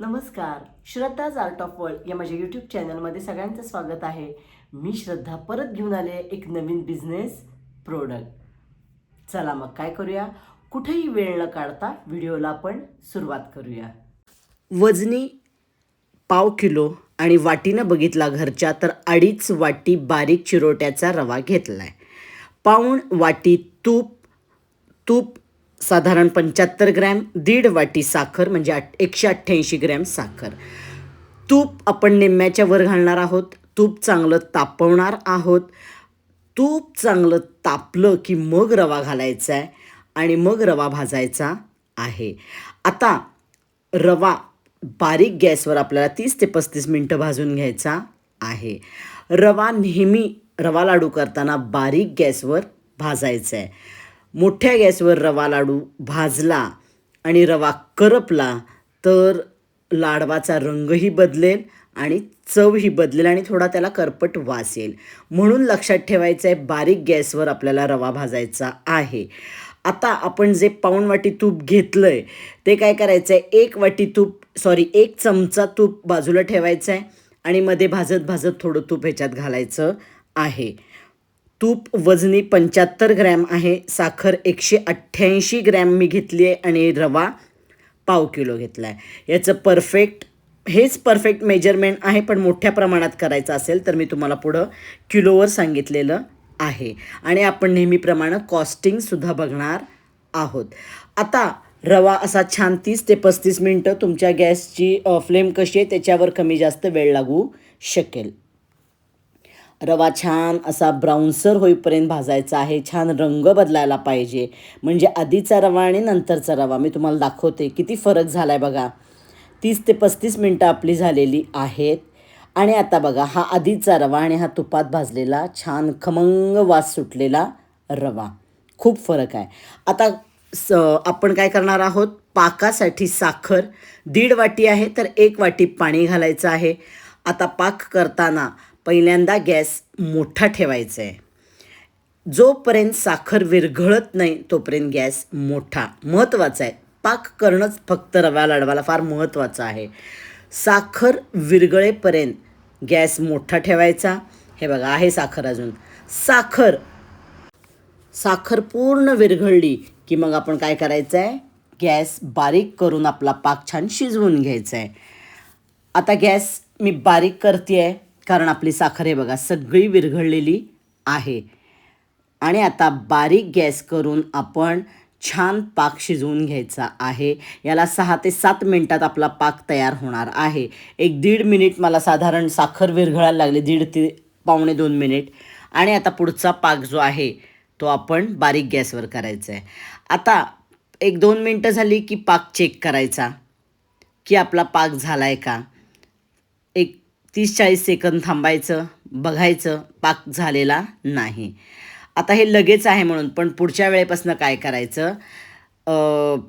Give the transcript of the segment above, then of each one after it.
नमस्कार श्रद्धाज art of world या माझ्या यूट्यूब चॅनलमध्ये सगळ्यांचं स्वागत आहे. मी श्रद्धा परत घेऊन आले आहे एक नवीन बिझनेस प्रोडक्ट चला मग काय करूया? कुठेही वेळ न काढता व्हिडिओला आपण सुरुवात करूया. वजनी पाव किलो आणि वाटीनं बघितला घरच्या तर अडीच वाटी बारीक चिरोट्याचा रवा घेतला आहे पाऊण वाटी तूप तूप साधारण पंच्याहत्तर ग्रॅम दीड वाटी साखर म्हणजे आठ एकशे अठ्ठ्याऐंशी ग्रॅम साखर. तूप आपण निम्म्याच्या वर घालणार आहोत. तूप चांगलं तापवणार आहोत. तूप चांगलं तापलं की मग रवा घालायचा आहे आणि मग रवा भाजायचा आहे. आता रवा बारीक गॅसवर आपल्याला तीस ते पस्तीस मिनटं भाजून घ्यायचा आहे. रवा नेहमी रवा लाडू करताना बारीक गॅसवर भाजायचा आहे. मोठ्या गॅसवर रवा लाडू भाजला आणि रवा करपला तर लाडवाचा रंगही बदलेल आणि चवही बदलेल आणि थोडा त्याला करपट वास येईल म्हणून लक्षात ठेवायचं आहे बारीक गॅसवर आपल्याला रवा भाजायचा आहे. आता आपण जे पाऊण वाटी तूप घेतलं आहे ते काय करायचं आहे एक वाटी तूप सॉरी एक चमचा तूप बाजूला ठेवायचं आहे आणि मध्ये भाजत भाजत थोडं तूप ह्याच्यात घालायचं आहे. तूप वजनी पंच्याहत्तर ग्रॅम आहे. साखर एकशे अठ्ठ्याऐंशी ग्रॅम मी घेतली आहे आणि रवा पाव किलो घेतला आहे याचं परफेक्ट हेच परफेक्ट मेजरमेंट आहे पण मोठ्या प्रमाणात करायचं असेल तर मी तुम्हाला पुढं किलोवर सांगितलेलं आहे. आणि आपण नेहमीप्रमाणे कॉस्टिंगसुद्धा बघणार आहोत. आता रवा असा छान तीस ते पस्तीस मिनटं तुमच्या गॅसची फ्लेम कशी आहे त्याच्यावर कमी जास्त वेळ लागू शकेल. रवा छान असा ब्राऊनसर होईपर्यंत भाजायचा आहे. छान रंग बदलायला पाहिजे. म्हणजे आधीचा रवा आणि नंतरचा रवा. मी तुम्हाला दाखवते किती फरक झाला आहे बघा. तीस ते पस्तीस मिनटं आपली झालेली आहेत. आणि आता बघा हा आधीचा रवा आणि हा तुपात भाजलेला छान खमंग वास सुटलेला रवा. खूप फरक आहे. आता स आपण काय करणार आहोत? पाकासाठी साखर दीड वाटी आहे तर एक वाटी पाणी घालायचं आहे. आता पाक करताना पहिल्यांदा गॅस मोठा ठेवायचा आहे. जोपर्यंत साखर विरघळत नाही तोपर्यंत गॅस मोठा महत्त्वाचा आहे. पाक करणंच फक्त रवा लाडवाला फार महत्त्वाचं आहे. साखर विरघळेपर्यंत गॅस मोठा ठेवायचा. हे बघा आहे साखर अजून. साखर साखर पूर्ण विरघळली की मग आपण काय करायचं आहे गॅस बारीक करून आपला पाक छान शिजवून घ्यायचा आहे. आता गॅस मी बारीक करते आहे कारण आपली साखर हे बघा सगळी विरघळलेली आहे. आणि आता बारीक गॅस करून आपण छान पाक शिजवून घ्यायचा आहे. याला सहा ते सात मिनटात आपला पाक तयार होणार आहे. एक दीड मिनिट मला साधारण साखर विरघळायला लागली दीड ते पावणे दोन मिनिट. आणि आता पुढचा पाक जो आहे तो आपण बारीक गॅसवर करायचा आहे. आता एक दोन मिनटं झाली की पाक चेक करायचा की आपला पाक झाला आहे का? तीस चाळीस सेकंद थांबायचं बघायचं पाक झालेला नाही. आता हे लगेच आहे म्हणून पण पुढच्या वेळेपासून काय करायचं?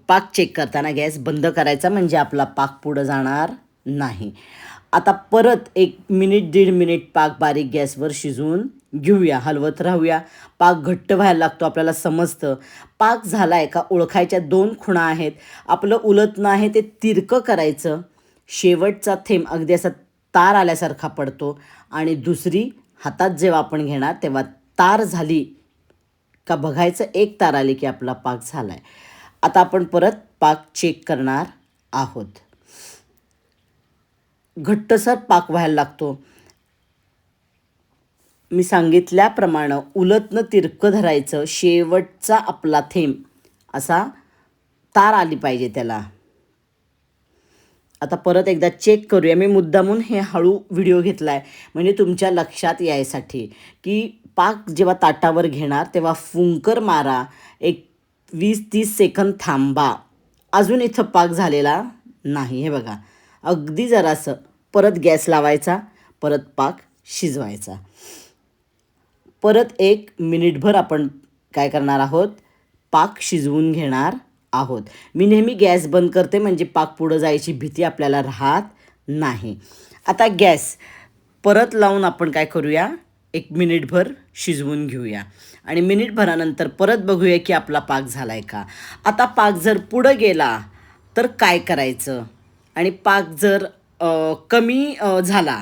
पाक चेक करताना गॅस बंद करायचा म्हणजे आपला पाक पुढं जाणार नाही. आता परत एक मिनिट दीड मिनिट पाक बारीक गॅसवर शिजवून घेऊया हलवत राहूया. पाक घट्ट व्हायला लागतो आपल्याला समजतं. पाक झाला आहे का? ओळखायच्या दोन खुणा आहेत. आपलं उलत नाही ते तिरकं करायचं. शेवटचा थेंब अगदी असा तार आल्यासारखा पडतो आणि दुसरी हातात जेव्हा आपण घेणार तेव्हा तार झाली का बघायचं एक तार आली की आपला पाक झाला आहे आता आपण परत पाक चेक करणार आहोत. घट्टसर पाक व्हायला लागतो. मी सांगितल्याप्रमाणे उलटनं तिरकं धरायचं शेवटचा आपला थेंब असा तार आली पाहिजे त्याला. आता परत एकदा चेक करूया. मी मुद्दामून हे हळू व्हिडिओ घेतला आहे म्हणजे तुमच्या लक्षात यायसाठी की पाक जेव्हा ताटावर घेणार तेव्हा फुंकर मारा. एक वीस तीस सेकंद थांबा. अजून इथं पाक झालेला नाही. हे बघा. अगदी जरासं. परत गॅस लावायचा. परत पाक शिजवायचा. परत एक मिनिटभर आपण काय करणार आहोत? पाक शिजवून घेणार. आहोत. मी नेहमी गॅस बंद करते म्हणजे पाक पुढं जायची भीती आपल्याला राहत नाही. आता गॅस परत लावून आपण काय करूया? एक मिनिटभर शिजवून घेऊया. आणि मिनिटभरानंतर परत बघूया की आपला पाक झाला आहे का? आता पाक जर पुढं गेला तर काय करायचं? आणि पाक जर कमी झाला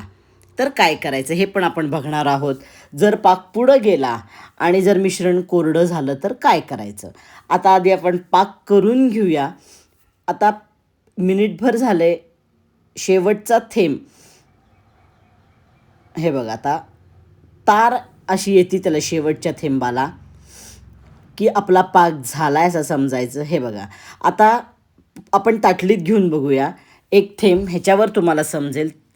तर काय करायचं? हे पण आपण बघणार आहोत. जर पाक पुढं गेला आणि जर मिश्रण कोरडं झालं तर काय करायचं? आता आधी आपण पाक करून घेऊया. आता मिनिटभर झाले शेवटचा थेंब. हे बघा आता. तार अशी येते त्याला शेवटच्या थेंबाला. की आपला पाक झाला आहे असं समजायचं. हे बघा. आता आपण ताटलीत घेऊन बघूया. एक थेंब ह्याच्यावर तुम्हाला समजेल.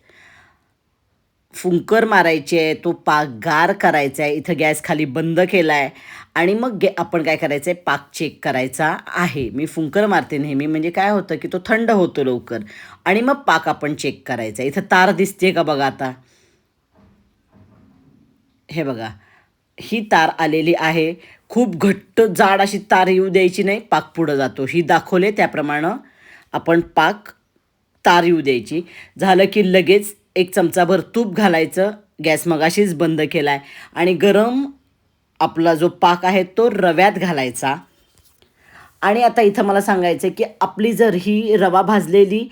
फुंकर मारायची आहे तो पाक गार करायचा आहे इथं गॅस खाली बंद केला आहे आणि मग गे आपण काय करायचं आहे पाक चेक करायचा आहे. मी फुंकर मारते नेहमी म्हणजे काय होतं की तो थंड होतो लवकर. आणि मग पाक आपण चेक करायचा. इथं तार दिसते का बघा आता? हे बघा. ही तार आलेली आहे. खूप घट्ट जाड अशी तार येऊ द्यायची नाही पाक पुढं जातो. ही दाखवले त्याप्रमाणे आपण पाक तार येऊ द्यायची. झालं की लगेच एक चमचाभर तूप घालायचं गॅस मगाशीच बंद केला आहे आणि गरम आपला जो पाक आहे तो रव्यात घालायचा. आणि आता इथं मला सांगायचं आहे की आपली जर ही रवा भाजलेली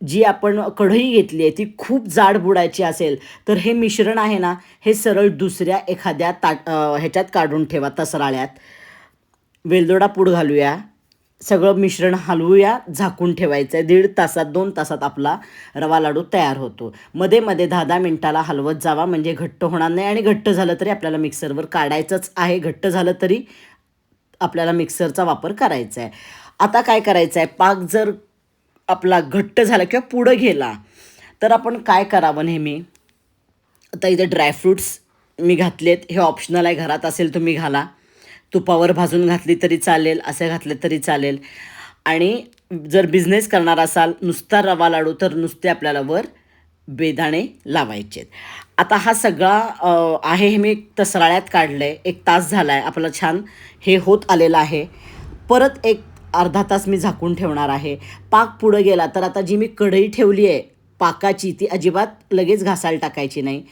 जी आपण कढई घेतली आहे ती खूप जाड बुडायची असेल तर हे मिश्रण आहे ना हे सरळ दुसऱ्या एखाद्या ताट ह्याच्यात काढून ठेवा तसराळ्यात. वेलदोडा पूड घालूया. सगळं मिश्रण हलवूया झाकून ठेवायचं आहे दीड तासात दोन तासात आपला रवा लाडू तयार होतो. मध्ये मध्ये दहा दहा मिनटाला हलवत जावा. म्हणजे घट्ट होणार नाही आणि घट्ट झालं तरी आपल्याला मिक्सरवर काढायचंच आहे. घट्ट झालं तरी आपल्याला मिक्सरचा वापर करायचा आहे आता काय करायचं आहे पाक जर आपला घट्ट झाला किंवा पुढं गेला तर आपण काय करावं नेहमी? आता इथे ड्रायफ्रूट्स मी घातलेत. हे ऑप्शनल आहे. घरात असेल तुम्ही घाला. तुपावर भाजून घातली तरी चालेल असे घातले तरी चालेल. आणि जर बिझनेस करणार असाल नुसता रवा लाडू तर नुसते आपल्याला वर बेदाणे लावायचे आता हा सगळा आहे हे मी तसराळ्यात काढलं आहे एक तास झाला आहे आपलं छान हे होत आलेलं आहे. परत एक अर्धा तास मी झाकून ठेवणार आहे. पाक पुढं गेला तर आता जी मी कढई ठेवली आहे पाकाची ती अजिबात लगेच घासायला टाकायची नाही.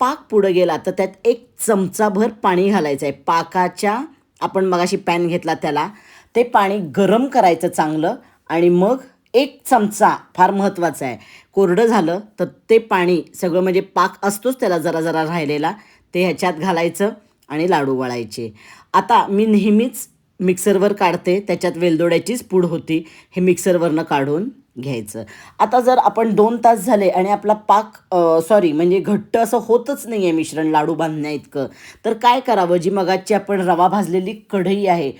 पाक पुढं गेला तर त्यात एक चमचाभर पाणी घालायचं आहे पाकाच्या आपण मगाशी पॅन घेतला त्याला ते पाणी गरम करायचं चांगलं आणि मग एक चमचा फार महत्त्वाचं आहे कोरडं झालं तर ते पाणी सगळं म्हणजे पाक असतोच त्याला जरा जरा राहिलेला ते ह्याच्यात घालायचं आणि लाडू वळायचे. आता मी नेहमीच मिक्सरवर काढते त्याच्यात वेलदोड्याचीच पूड होती हे मिक्सरवरनं काढून घ्यायचं. आता जर आपण दोन तास झाले आणि आपला पाक सॉरी म्हणजे घट्ट असं होतच नाही आहे मिश्रण लाडू बांधण्या इतकं तर काय करावं? जी मगाची आपण रवा भाजलेली कढई आहे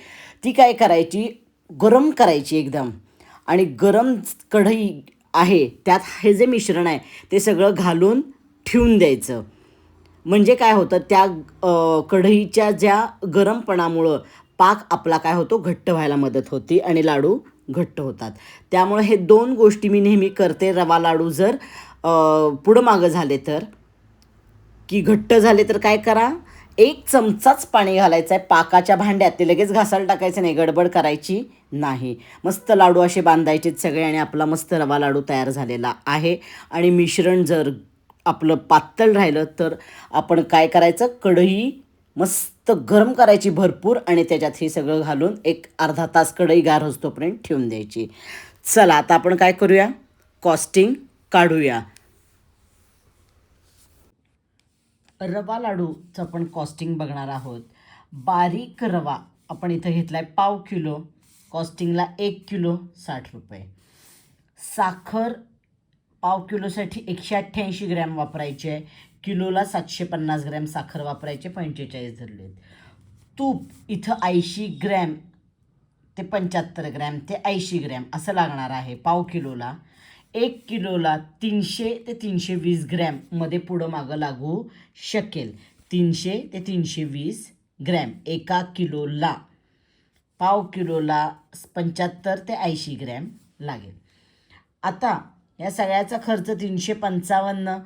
ती काय करायची? गरम करायची एकदम. आणि गरम कढई आहे त्यात हे जे मिश्रण आहे ते सगळं घालून ठेवून द्यायचं. म्हणजे काय होतं? त्या कढईच्या ज्या गरमपणामुळं पाक आपला काय होतो? घट्ट व्हायला मदत होती आणि लाडू घट्ट होतात. त्यामुळे हे दोन गोष्टी मी नेहमी करते. रवा लाडू जर पुढं मागं झाले तर. की घट्ट झाले तर काय करा? एक चमचाच पाणी घालायचं आहे पाकाच्या भांड्यात ते लगेच घासायला टाकायचं नाही. गडबड करायची नाही. मस्त लाडू असे बांधायचे सगळे आणि आपला मस्त रवा लाडू तयार झालेला आहे. आणि मिश्रण जर आपलं पातळ राहिलं तर आपण काय करायचं? कढई मस्त गरम करायची भरपूर आणि त्याच्यात हे सगळं घालून एक अर्धा तास कढई गार होतोपर्यंत ठेवून द्यायची. चला आता आपण काय करूया? कॉस्टिंग काढूया. रवा लाडूचं आपण कॉस्टिंग बघणार आहोत. बारीक रवा आपण इथं घेतला आहे पाव किलो कॉस्टिंगला एक किलो साठ रुपये. साखर पाव किलोसाठी एकशे अठ्ठ्याऐंशी ग्रॅम वापरायचे आहे. किलोला सातशे पन्नास ग्रॅम साखर वापरायचे पंचेचाळीस धरले तूप इथं ऐंशी ग्रॅम ते पंच्याहत्तर ग्रॅम ते ऐंशी ग्रॅम असं लागणार आहे पाव किलोला. एक किलोला तीनशे ते तीनशे वीस ग्रॅममध्ये पुढं मागं लागू शकेल. तीनशे ते तीनशे वीस ग्रॅम एका किलोला. पाव किलोला पंच्याहत्तर ते ऐंशी ग्रॅम लागेल. आता या सगळ्याचा खर्च तीनशे पंचावन्न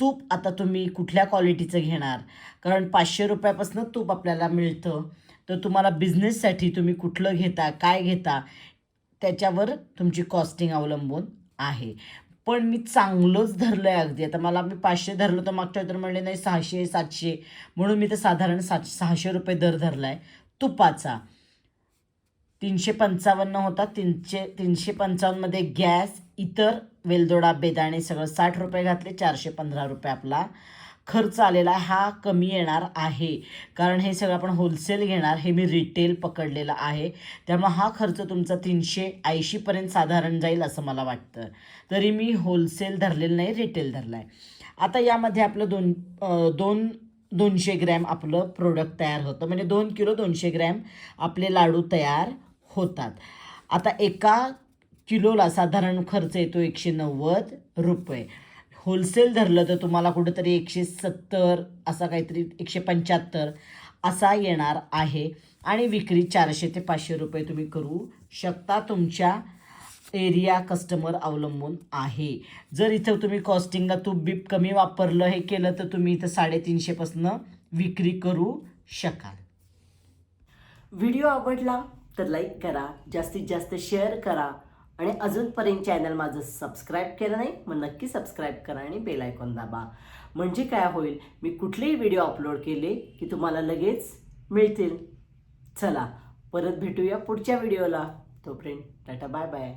तूप आता तुम्ही कुठल्या क्वालिटीचं घेणार? कारण पाचशे रुपयापासून तूप आपल्याला मिळतं. तर तुम्हाला बिझनेससाठी तुम्ही कुठलं घेता काय घेता त्याच्यावर तुमची कॉस्टिंग अवलंबून आहे. पण मी चांगलंच धरलं आहे अगदी. आता मला मी पाचशे धरलं तर मागच्या तर म्हणले नाही सहाशे सातशे. म्हणून मी तर साधारण सात सहाशे रुपये दर धरला आहे तुपाचा. तीनशे पंचावन्न होता. तीनशे तीनशे पंचावन्नमध्ये गॅस इतर वेलदोडा बेदाणे सगळं साठ रुपये घातले चारशे पंधरा रुपये आपला खर्च आलेला आहे. हा कमी येणार आहे. कारण हे सगळं आपण होलसेल घेणार हे मी रिटेल पकडलेलं आहे. त्यामुळं हा खर्च तुमचा तीनशे ऐंशीपर्यंत साधारण जाईल असं मला वाटतं. तरी मी होलसेल धरलेलं नाही रिटेल धरला आहे आता यामध्ये आपलं दोन दोन दोनशे ग्रॅम आपलं प्रोडक्ट तयार होतं. म्हणजे दोन किलो दोनशे ग्रॅम आपले लाडू तयार होतात. आता एका किलोला साधारण खर्च येतो एकशे नव्वद रुपये. होलसेल धरलं तर तुम्हाला कुठंतरी एकशे सत्तर असा काहीतरी एकशे पंच्याहत्तर असा येणार आहे. आणि विक्री चारशे ते पाचशे रुपये तुम्ही करू शकता तुमच्या एरिया कस्टमर अवलंबून आहे. जर इथं तुम्ही कॉस्टिंगला तूप बीप कमी वापरलं हे केलं तर तुम्ही इथं साडेतीनशेपासनं विक्री करू शकाल. व्हिडिओ आवडला तर लाईक करा जास्तीत जास्त शेअर करा. आणि अजूनपर्यंत चॅनल माझं सबस्क्राईब केलं नाही मग नक्की सबस्क्राईब करा आणि बेल आयकॉन दाबा. म्हणजे काय होईल मी कुठलेही व्हिडिओ अपलोड केले की तुम्हाला लगेच मिळतील. चला परत भेटूया पुढच्या व्हिडिओला तोपर्यंत टाटा बाय बाय